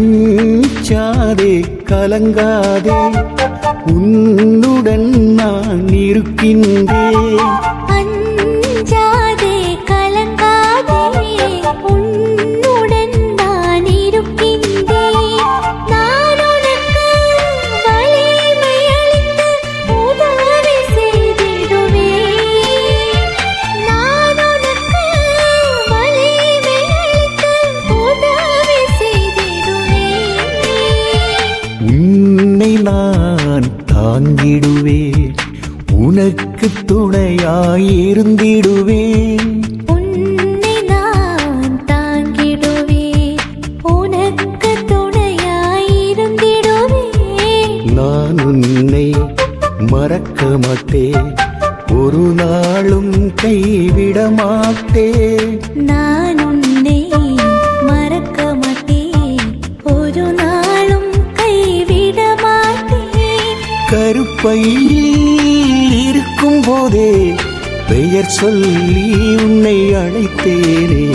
அஞ்சாதே கலங்காதே. உன்னுடன் நான் இருக்கின்றேன். உன்னை நான் தாங்கிடுவேன். உனக்கு துணையாயிருந்திடுவேன் உன்னை நான் தாங்கிடுவேன். உனக்கு துணையாயிருந்திடுவேன் நான் உன்னை மறக்க மாட்டேன். ஒரு நாளும் கைவிட மாட்டேன். நான் கருப்பையில் இருக்கும் போதே பெயர் சொல்லி உன்னை அழைத்தேனே.